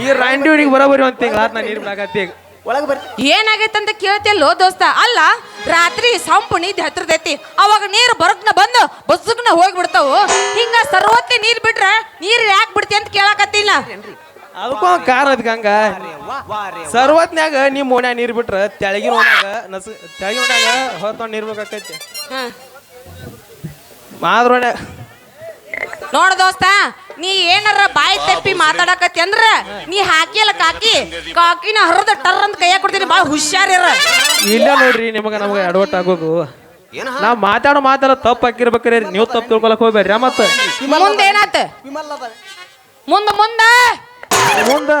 ಈ ರಾಂಡಿ ಹುಡುಗಿ ಬರೋಬರಿ ಒಂದ್ ತಿಂಗಳ ಆತ್ ನಾ ನೀರ್ ಬಿಡಾಕತ್ತಿ ಈಗ ಒಳಗೆ ಬರ್ರಿ ಏನಾಗೈತಂತ ಕೇಳ್ತಿಯಲ್ಲೋ ದೋಸ್ತ? ಅಲ್ಲ ರಾತ್ರಿ ಸಂಪು ನಿದ್ದೆ ಹತ್ತಿರದೈತಿ ಅವಾಗ ನೀರು ಬರಕ್ನ ಬಂದು ಬಸ್ಸುಗ್ನ ಹೋಗ್ಬಿಡ್ತಾವು. ಹಿಂಗ ಸರ್ವತ್ತೆ ನೀರ್ ಬಿಟ್ರೆ ನೀರ್ ಯಾಕೆ ಬಿಡ್ತಿ ಅಂತ ಕೇಳಾಕತ್ತಿಲ್ಲ. ಅದಕ್ಕೂ ಕಾರ್ ಅದ್ ಹಂಗ. ಸರ್ವತ್ನ್ಯಾಗ ನಿಮ್ಮ ಓಣ್ಯಾಗ ನೀರ್ ಬಿಟ್ರ ತೆಳಗಿನ ಓಣ್ಯಾಗ ನಸ ತೆಳಗಿನ ಓಣ್ಯಾಗ ಹೊತ್ತೊಂಡ್ ನೀರ್ ಬೇಕಾಕೈತಿ ನೋಡ ದೋಸ್ತ ನೀ ಏನಾರ ಬಾಯಿ ತಪ್ಪಿ ಮಾತಾಡಕತ್ತಿ ಅಂದ್ರ ನೀ ಹಾಕಿಯಲ್ಲ ಕಾಕಿ ಕಾಕಿನ ಹರಿದ ಟರ್ ಅಂತ ಕೈಯಾಗ ಕೊಡ್ತೀನಿ ಬಾಳ ಹುಷಾರಿರ ಇಲ್ಲ ನೋಡ್ರಿ ನಿಮಗ ನಮಗ ಅಡವಟ್ ಆಗೋದು ನಾವ್ ಮಾತಾಡೋ ಮಾತಾಡ ತಪ್ಪು ಹಾಕಿರ್ಬೇಕ್ರಿ ನೀವು ತಪ್ಪು ತಿಳ್ಕೊಳಕ್ ಹೋಗ್ಬೇಡ್ರಿ ಮತ್ತ ಮುಂದೆ ಏನಾತ? ಮುಂದ ಮುಂದ? ಮುಂದ?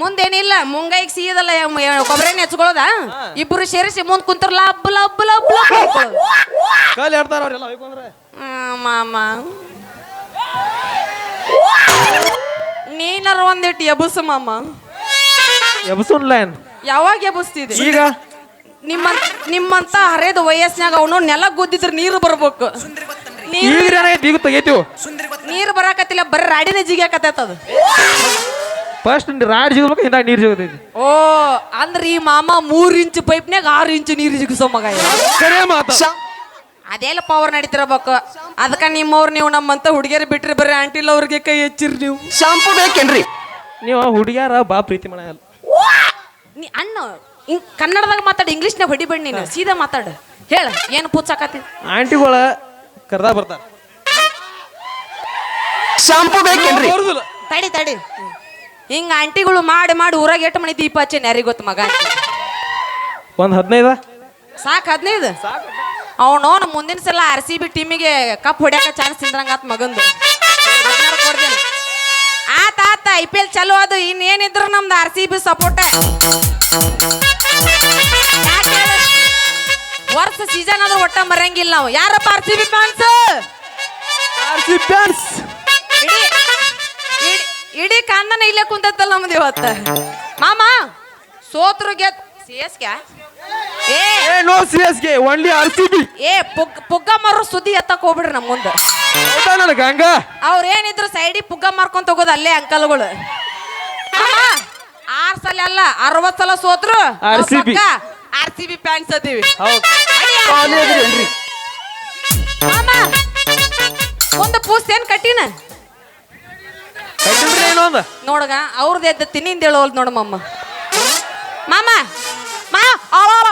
ಮುಂದೇನಿಲ್ಲ ಮುಂಗೈಗೆ ಸೀದಲ್ಲ ಕೊಬ್ಬರಿ ಹೆಚ್ಕೊಳ್ಳೋದ? ಇಬ್ರು ಸೇರಿಸಿ ಮುಂದ್ ಕುಂತಾರಲ್ಲ ಲಬ್ ಲಬ್ ಲಬ್ ಲಬ್ ಹೊಯ್ಕೊಳ್ಳೋದು. ಹೇಳ್ತಾರ ಅವ್ರೆಲ್ಲ ಮಾಮ. ನೀನಾರ ಒಂದಿಟ್ಟು ಎಬುಸು ಮಾಮ? ಎಬ್ಸುನ್ ಲೈನ್ ಯಾವಾಗ ಎಬುಸ್ತಿದೆ? ಈಗ? ನಿಮ್ಮ ನಿಮ್ಮಂತ ಹರೇದ ವಯಸ್ಸಿನಾಗ ಅವನು ನೆಲ ಗುದ್ದಿದ್ರೆ ನೀರು ಬರ್ಬೇಕು. ನೀರು ಈಗ ತೆಗೈತಿವು ನೀರು ಬರಾಕತ್ತಿಲ್ಲ ಬರೀ ರಾಡಿನ ಜಿಗಿಯಾಕತ್ತದ ಫಸ್ಟ್ ರಾಡ್ ಸಿಗ್ಬೇಕು ಹಿಂದಾಗ ನೀರು ಸಿಗತೈತಿ ಓ ಅಂದ್ರೆ ಈ ಮಾಮ ಮೂರ್ ಇಂಚ್ ಪೈಪ್ನಾಗ ಆರು ಇಂಚ್ ನೀರು ಜಿಗಿಸೋ ಮಗ ಇವ. ಕರೆ ಮಾತ? ಅದೆಲ್ಲ ಪವರ್ ನಡೀತಿರ್ಬೇಕು. ಅದಕ್ಕೆ ನಿಮ್ಮವ್ರು ನೀವು ನಮ್ಮಂತ ಹುಡುಗಿಯರು ಬಿಟ್ರಿ ಬರ್ರಿ ಆಂಟಿಲ್ ಅವ್ರಿಗೆ ಕೈ ಹೆಚ್ಚಿರಿ ನೀವು. ಶಾಂಪು ಬೇಕೇನ್ರಿ? ನೀವು ಹುಡುಗ್ಯಾರ ಬಾ ಪ್ರೀತಿ ಮಾಡಲ್ಲ ನೀ ಅಣ್ಣ ಹಿಂಗ್ ಕನ್ನಡದಾಗ ಮಾತಾಡು ಇಂಗ್ಲೀಷ್ನಾಗ ಹೊಡಿಬೇಡಿ ನೀನು. ಸೀದಾ ಮಾತಾಡು. ಹೇಳ ಏನು ಪೂಚಾಕತ್ತಿ ಆಂಟಿಗಳ ಕರ್ದ ಬರ್ತಾರ. ಶಾಂಪು ಬೇಕೇನ್ರಿ? ಬರುದಿಲ್ಲ. ತಡಿ ತಡಿ. ಹಿಂಗ ಆಂಟಿಗಳು ಮಾಡಿ ಮಾಡಿ ಊರಾಗ ಎಷ್ಟು ಮನೆ ದೀಪ ಹಚ್ಚೇನ್ ಯಾರಿಗೆ ಗೊತ್ತು ಮಗ? ಒಂದು ಒಂದ್ ಹದಿನೈದ? ಸಾಕ್ ಹದಿನೈದು. ಅವನೋನ್ ಮುಂದಿನ ಸಲ ಆರ್ ಸಿ ಬಿ ಟೀಮಿಗೆ ಕಪ್ ಹೊಡ್ಯಾಕ ಚಾನ್ಸ್ ತಿಂದ್ರಂಗಾತ್ ಮಗಂದು. ಆತ ಆತ ಐ ಪಿ ಎಲ್ ಚಲೋ ಅದು. ಇನ್ನೇನಿದ್ರು ನಮ್ದು ಆರ್ ಸಿ ಬಿ ಸಪೋರ್ಟ್ ವರ್ಷ ಸೀಸನ್ ಆದ್ರೂ ಒಟ್ಟ ಮರಂಗಿಲ್ಲ ನಾವು. ಯಾರಪ್ಪ R C B fans R C fans ಇಡೀ ಕಣ್ಣನ ಇಲ್ಲೇ ಕುಂತತ್ತಲ್ಲ ನಮ್ದು ಇವತ್ತು. ಮಾಮ ಸೋತ್ರು ಗೆದ್ ಸಿ ಎಸ್ಗೆ? ಏ ನೋ ಸಿ ಎಸ್ಗೆ ಒನ್ಲಿ ಆರ್ ಸಿ ಬಿ ಏ ಪುಗ್ಗ ಪುಗ್ಗ ಮಾರೋ ಸುದ್ದಿ ಎತ್ತಕ್ ಹೋಗ್ಬಿಡ್ರಿ ನಮ್ಮ ಮುಂದೆ. ಹೌದಾ ನನಗೆ ಹಂಗ? ಅವ್ರ ಏನಿದ್ರು ಸೈಡಿಗೆ ಪುಗ್ಗ ಮಾರ್ಕೊಂತ ಹೋಗೋದು ಅಲ್ಲೇ ಅಂಕಲ್ಗಳು. ಮಾಮ, ಆರ್ ಸಲ ಅಲ್ಲ ಅರವತ್ ಸಲ ಸೋತ್ರು RCB. R C B pants ಅದೀವಿ. ಹೌದು. ಮಾಮ ಒಂದು ಪೂಸ್ ಏನ್ ಕಟ್ಟಿನ? ಏನೋ ನೋಡಗ ಅವ್ರದ್ದು ಎದ್ದ ತಿನ್ನಿಂದ ಹೇಳೋಲ್ ನೋಡು ಮಮ್ಮ ಮಾಮ ಮಾ ಅಳಾಳ,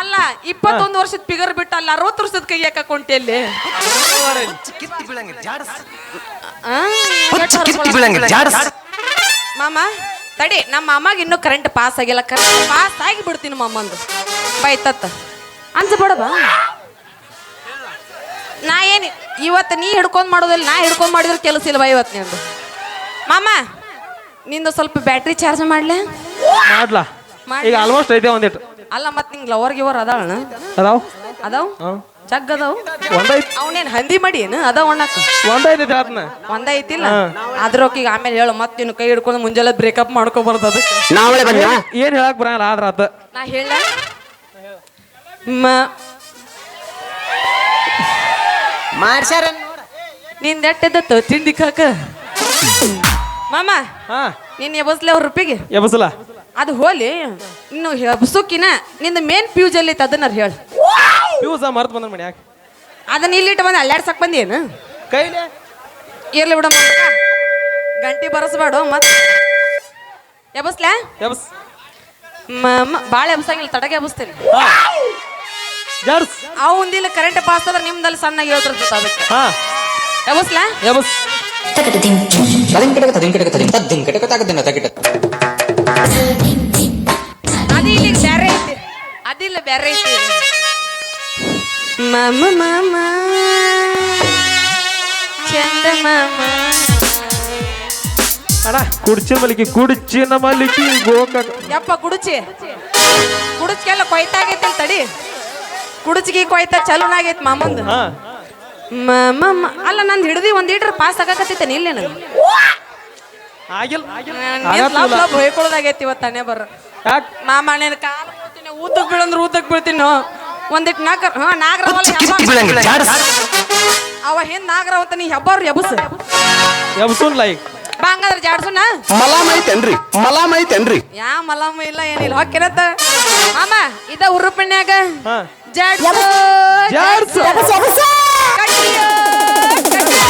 ಅಲ್ಲ ಇಪ್ಪತ್ತೊಂದು ವರ್ಷದ ಪಿಗರ್ ಬಿಟ್ಟು ಅಲ್ಲ ಅರವತ್ತು ವರ್ಷದ ಕೈ ಯಾಕೆ ಕೊಂಟೆಲ್ಲಿ ಕಿತ್ತಿ ಬೀಳಂಗಿಲ್ಲ ಜಾಡಸ್. ಆ, ಹುಚ್ಚ ಕಿತ್ತಿ ಬೀಳಂಗಿಲ್ಲ ಜಾಡಸ್. ಮಾಮ ತಡಿ ನಮ್ಮ ಮಾಮಾಗ ಇನ್ನೂ ಕರೆಂಟ್ ಪಾಸ್ ಆಗಿಲ್ಲ. ಕರೆಂಟ್ ಪಾಸ್ ಆಗಿ ಬಿಡ್ತೀನಿ ಮಾಮಂದು. ಬೈ ತತ್ತ. ಅನ್ಸಬೇಡ ಬಾ ನಾ ಏನು ಇವತ್ತು ನೀ ಹಿಡ್ಕೊಂಡು ಮಾಡೋದಿಲ್ಲ ನಾ ಹಿಡ್ಕೊಂಡು ಮಾಡಿದ್ರೆ ಕೆಲಸ ಇಲ್ವಾ ಇವತ್ತು ನಿಂದು? ಮಾಮ ನಿಂದು ಸ್ವಲ್ಪ ಬ್ಯಾಟ್ರಿ ಚಾರ್ಜ್ ಮಾಡ್ಲೆ? ಮಾಡ್ಲಾ? ಈಗ ಆಲ್ಮೋಸ್ಟ್ ಐತೆ ಒಂದಿಟ್ಟು ಅಲ್ಲ ಮತ್ತೆ ನಿಂಗೆ ಲವರ್ ಗಿವರ್ ಅದಾಳಣ ಅದಾವ್? ಅದಾವ್? ಚಗ್ ಅದಾವ್? ಒಂದೈತ್ ಅವನೇನು ಹಂದಿ ಮಾಡಿ ಏನು? ಅದಾವ ಒಣಕ್ ಒಂದೈತೆ ಅದನ್ನ ಒಂದ ಐತಿಲ್ಲ ಅದ್ರೊಕ್ಕಿಗೆ ಆಮೇಲೆ ಹೇಳು ಮತ್ತೆ ನೀನು ಕೈ ಹಿಡ್ಕೊಂಡು ಮುಂಜಾನೆ ಬ್ರೇಕಪ್ ಮಾಡ್ಕೊಬಾರ್ದು ಅದಕ್ಕೆ. ನಾವಳೆ ಬಂದ ಏನ್ ಹೇಳಕ್ ಬರಂಗಿಲ್ಲ ಆದ್ರ ಅದ ನಾ ಹೇಳ ಮ ಮಾಡ್ಸ್ಯಾರ ನಿಂದ ಎಟ್ಟೆದತ್ತು ತಿಂಡಿ ಕಾಕ. ಮಾಮ ಹಾ. ನೀನ್ ಎಬಸ್ಲೆ ಅವ್ರ ರೂಪಿಗೆ? ಎಬಸಲ? ಅದು ಹೋಲಿ ಇನ್ನು ಸುಕ್ಕಿನ ನಿಂದ ಮೇನ್ ಫ್ಯೂಸ್ ಎಲ್ಲಿ ಅದನ್ನ ಹೇಳು. ಫ್ಯೂಸ್ ಮರ್ತ್ ಬಂದ್ರ ಮನೆ ಯಾಕೆ? ಅದನ್ನ ಇಲ್ಲಿಟ್ಟು ಬಂದು ಅಲ್ಲಾಡ್ಸಕ್ ಬಂದೇನು? ಕೈಲಿ? ಇರ್ಲಿ ಬಿಡಮ್ಮ ಗಂಟಿ ಬರಸ್ಬೇಡ ಮತ್ ಎಬಸ್ಲ? ಎಬಸ್. ಭಾಳ ಎಬ್ಸಂಗಿಲ್ಲ ತಡಗೆ ಎಬಸ್ತೀನಿ. ಜರ್ಸ್ ಅವಂದಿಲ್ಲ ಕರೆಂಟ್ ಪಾಸ್ ಆದ್ರೆ ನಿಮ್ದಲ್ಲಿ ಸಣ್ಣ ಹೇಳ್ತಿರ್ತದೆ ಅದಕ್ಕೆ ಹಾ. ಎಬಸ್ಲ? ಎಬಸ್. ತದಿಂ ಕಿಟಕ ತದಿಂ ಕಿಟಕ ತದಿಂ ತದ್ದಿಂ ಕಟಕ ಅದಿಲ್ಲ ಬ್ಯಾರೆ ಐತಿ. ಮಾಮ ಮಾಮ. ಚಂದ ಮಾಮ. ಅಣ್ಣ ಮಲ್ಲಿಗೆ ಮಲಿಕಿ ಕುಡ್ಚಿನ ಮಲಿಕಿ ಗೋಕಾಕ ಯಪ್ಪ ಕುಡುಚಿ. ಕುಡುಚ್ಗೆಲ್ಲ ಕೊಯ್ತಾಗೈತಿ ತಡಿ. ಕುಡುಚಿಗೆ ಕೊಯ್ತಾ ಚಲೋನಾಗೈತಿ ಮಾಮಂದು. ಹಾ. ಮಾಮ ಮ- ಅಲ್ಲ ನಂದು ಹಿಡ್ದಿ ಒಂದ್ ಲೀಟರ್ ಪಾಸ್ ಆಗಾಕತ್ತೈತೆ ಇಲ್ಲೇ ನನಗೆ ಆಗಿಲ್ಲ. ಆಗಿಲ್ಲ ಲಾಭ ಲಾಭ ಹೊಯ್ಕೊಳ್ಳೋದಾಗೈತಿ ಇವತ್ತು ತಾನೇ ಬರ ಯಾಕೆ? ಮಾಮ ನೀನು ಕಾಲು ಬೀಳ್ತೀನಿ ಊತಕ್ ಬೀಳಂದ್ರೆ ಊತಕ್ ಬೀಳ್ತೀನಿ. ಒಂದಿಟ್ ನಾಗರ ಹಾ ನಾಗರ ಅವ ಹಿಂದ್ ನಾಗರ ಅಂತ ನೀ ಹೆಬ್ಬಾರು ಎಬಸ್ ಎಬ್ಸುನ್ ಲೈಕ್ ಬಾ ಹಂಗಾದ್ರೆ ಜಾಡ್ಸುನ. ಮಲಾಮ್ ಐತೇನ್ರಿ ಮಲಾಮ್ ಐತೇನ್ರಿ ಯಾ ಮಲಾಮ ಇಲ್ಲ ಏನಿಲ್ಲ ಹೊಕ್ಕಿರತ್ತ ಮಾಮ ಇದ ಉರುಪಿಣ್ಯಾಗ. ಹಾ. ಜಾಡ್ಸು ಜಾಡ್ಸು. ಕಟ್ಟಿಯೋ, ಕಟ್ಟಿಯೋ.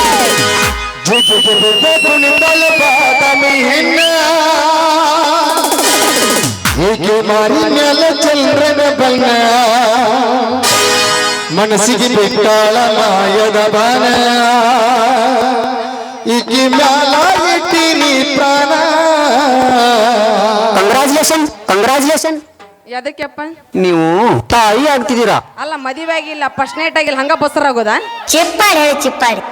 ಏಕೆ ಮಾರಿ ಮೇಲೆ ಚಂದ್ರನ ಬಣ್ಣ? ಮನಸ್ಸಿಗೆ ಬಿಟ್ಟಾಳ ಮಾಯದ ಬಾನ ಈಕೆ ಮ್ಯಾಲ ಇಟ್ಟಿನಿ ಪ್ರಾಣ. ಕಂಗ್ರಾಚುಲೇಷನ್ ಕಂಗ್ರಾಚುಲೇಷನ್ ಎದಕ್ಕೆಪ್ಪ ನೀವು ತಾಯಿ ಆಗ್ತಿದ್ದೀರಾ? ಅಲ್ಲ ಮದುವೆ ಆಗಿಲ್ಲ ಫಸ್ಟ್ ನೈಟ್ ಆಗಿಲ್ಲ ಹಂಗ ಬಸರ ಆಗೋದಾ? ಚಿಪ್ಪಾಡಿ ಹೇಳಿ ಚಿಪ್ಪಾಡಿ.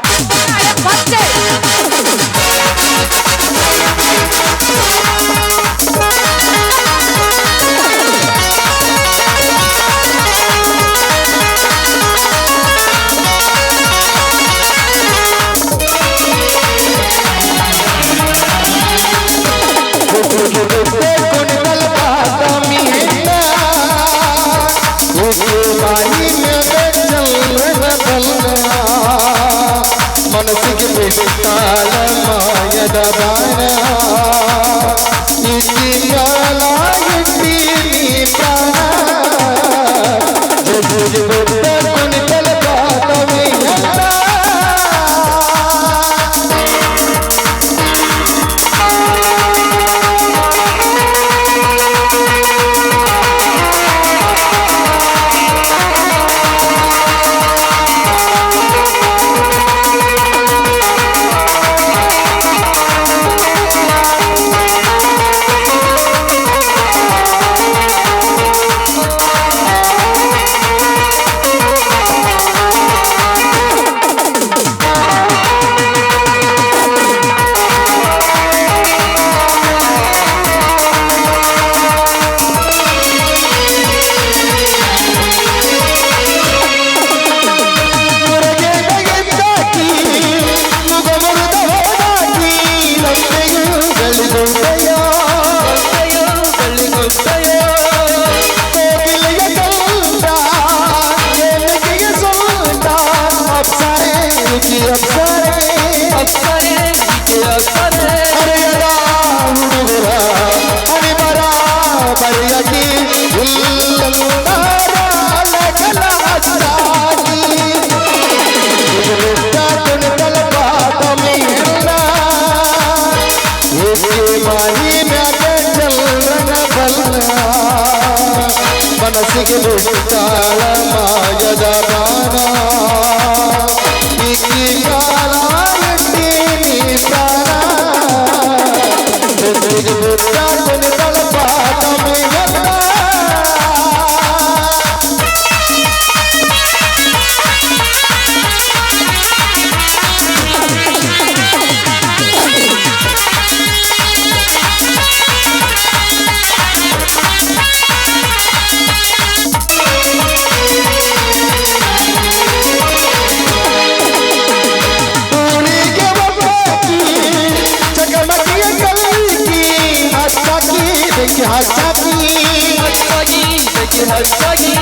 ಹಚ್ಚಾಗಿ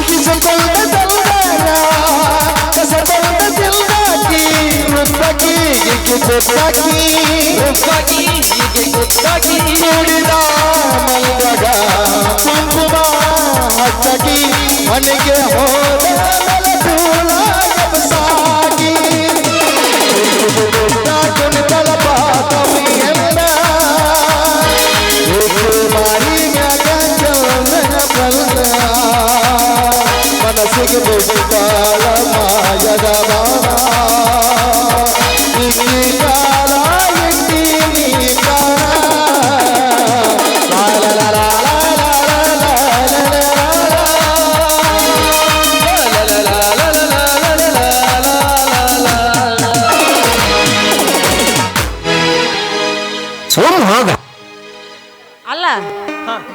ಕಿಸಬಲ್ದ ದಲ್ದಾರ ಕಸಬಲ್ದ ದಿಲ್ದಾಕಿ ರುಬ್ಬಾಕಿ ಈಕೆ ಗೊತ್ತಾಕಿ ರುಬ್ಬಾಕಿ ಈಕೆ ಗೊತ್ತಾಕಿ ನೋಡಿದ ಮೈದಾಗ ಕುಂಕುಮ ಹಚ್ಚಾಗಿ ಮನೆಗೆ ಹೋದ ಅಲ್ಲ?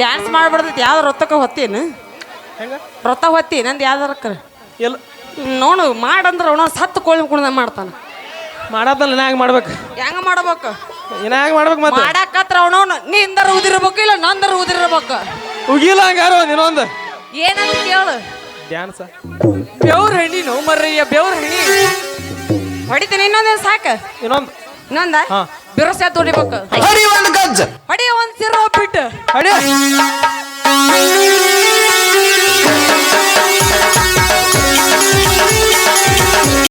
ಡ್ಯಾನ್ಸ್ ಮಾಡ್ಬಿಡ್ತೈತಿ ಯಾವ್ದು ರೊತ್ತಕ್ಕ ಹೊತ್ತೇನು? ಹೆಂಗ? ರೊತ್ತ ಹೊತ್ತಿ ನಂದು ಯಾವ್ದಾರ ಎಲ್ಲ. ನೋಡು ಮಾಡಂದ್ರ ಅವನ ಸತ್ತು ಕೋಳಿ ಕುಣ್ದ ಮಾಡ್ತಾನ. ಮಾಡತ್ತಲ್ಲ ಹ್ಯಾಂಗ ಮಾಡ್ಬೇಕು. ಹೆಂಗ ಮಾಡ್ಬೇಕು? ಏನಾಗ ಮಾಡ್ಬೇಕು ಮತ್ತೆ. ಮಾಡಾಕತ್ರ ಅವನವನು ನೀಂದರ ಉದಿರ್ಬೇಕು ಇಲ್ಲ ನಂದರ ಉದಿರಬೇಕು? ಉಗಿಲ್ಲ ಹಂಗಾರ ಇನ್ನೊಂದು ಏನಂತ ಕೇಳು. ಡ್ಯಾನ್ಸ ಬೆವ್ರ ಹಣ್ಣಿ ನೋವು ಮರ್ರಯ್ಯ ಬೆವ್ರ ಹಣ್ಣಿ ಹೊಡಿತೀನಿ ಇನ್ನೊಂದೇನು ಸಾಕು? ಇನ್ನೊಂದು. ಇನ್ನೊಂದ? ಹಾ. ಬಿರುಸ ದುಡಿಬೇಕು ಹೊಡಿ ಒಂದು ಗಜ್ಜ. ಹೊಡಿ ಒಂದ್ ಸಿರ ಬಿಟ್ಟು ಹೊಡಿ